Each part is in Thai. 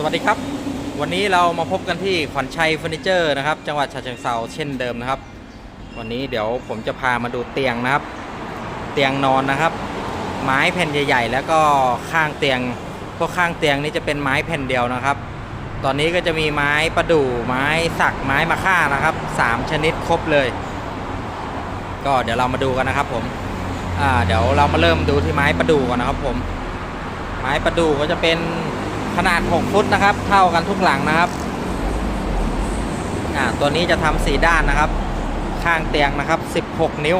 สวัสดีครับ วันนี้เรามาพบกันที่ขวัญชัยเฟอร์นิเจอร์นะครับ จังหวัดฉะเชิงเซาเช่นเดิมนะครับ วันนี้เดี๋ยวผมจะพามาดูเตียงนะครับ เตียงนอนนะครับ ไม้แผ่นใหญ่ๆ แล้วก็ข้างเตียงพวกข้างเตียงนี่จะเป็นไม้แผ่นเดียวนะครับ ตอนนี้ก็จะมีไม้ประดู่ไม้สักไม้มะค่านะครับสามชนิดครบเลย ก็เดี๋ยวเรามาดูกันนะครับผมเดี๋ยวเรามาเริ่มดูที่ไม้ประดู่ก่อนนะครับผม ไม้ประดู่ก็จะเป็น ขนาด 6 ฟุตนะครับ เท่ากันทุกหลังนะครับอ่าตัวนี้จะทำสีด้านนะครับ ข้างเตียงนะครับ 16 นิ้ว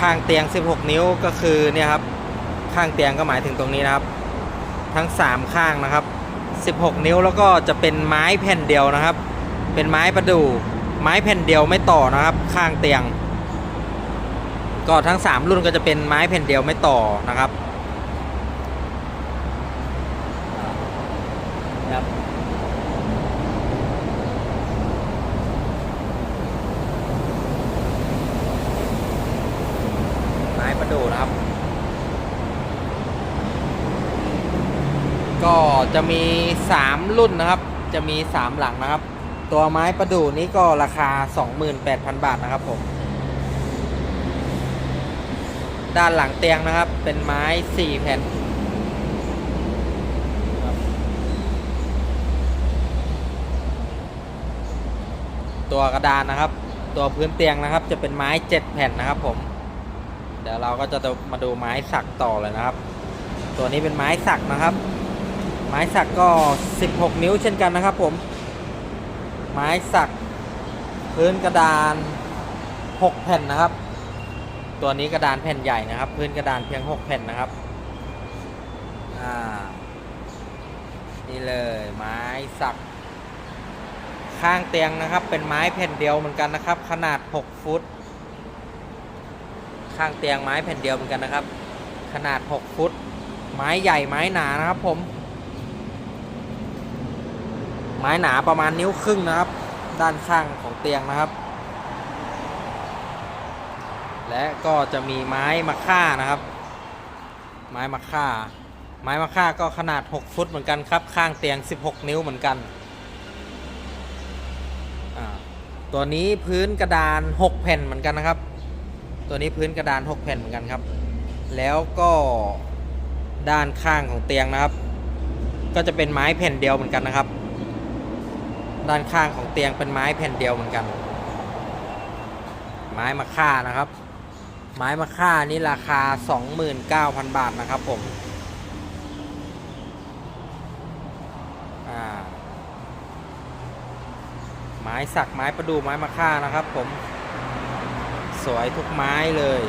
ข้างเตียง 16 นิ้วก็คือเนี่ยครับ ข้างเตียงก็หมายถึงตรงนี้นะครับ ทั้ง 3 ข้างนะครับ 16 นิ้วแล้วก็จะเป็นไม้แผ่นเดียวนะครับ เป็นไม้ประดู่ไม้แผ่นเดียวไม่ต่อนะครับ ข้างเตียง ก็ทั้ง 3 รุ่นก็จะเป็นไม้แผ่นเดียวไม่ต่อนะครับ ครับ ไม้ประดู่นะครับ ก็จะมี 3 รุ่นนะครับ จะมี 3 หลังนะครับ ตัวไม้ประดู่นี้ก็ราคา 28,000 บาทนะครับผมด้านหลังเตียงนะครับ เป็นไม้ 4 แผ่น ตัวกระดานนะครับ ตัวพื้นเตียงนะครับ จะเป็นไม้เจ็ดแผ่นนะครับ ผม เดี๋ยวเราก็จะมาดูไม้สักต่อเลยนะครับ ตัวนี้เป็นไม้สักนะครับ ไม้สักก็ 16 นิ้วเช่นกันนะครับ ผม ไม้สัก พื้นกระดาน 6 แผ่นนะครับ ตัวนี้กระดานแผ่นใหญ่นะครับ พื้นกระดานเพียง 6 แผ่นนะครับอ่านี่เลยไม้สัก ข้างเตียงนะครับ เป็นไม้แผ่นเดียวเหมือนกันนะครับ ขนาด 6 ฟุต ข้างเตียงไม้แผ่นเดียวเหมือนกันนะครับ ขนาด 6 ฟุต ไม้ใหญ่ไม้หนานะครับผม ไม้หนาประมาณนิ้วครึ่งนะครับ ด้านข้างของเตียงนะครับ และก็จะมีไม้มะค่านะครับ ไม้มะค่า ไม้มะค่าก็ขนาด 6 ฟุตเหมือนกันครับ ข้างเตียง 16 นิ้วเหมือนกัน อ่า ตัวนี้พื้นกระดาน 6 แผ่นเหมือนกันนะครับ ตัวนี้พื้นกระดาน 6 แผ่นเหมือนกันครับ แล้วก็ด้านข้างของเตียงนะครับ ก็จะเป็นไม้แผ่นเดียวเหมือนกันนะครับ ด้านข้างของเตียงเป็นไม้แผ่นเดียวเหมือนกัน ไม้มะค่านะครับ ไม้มะค่านี่ราคา 29,000 บาทนะครับผม อ่า ไม้สักไม้ประดู่ไม้มะค่านะครับ ผม สวยทุกไม้เลย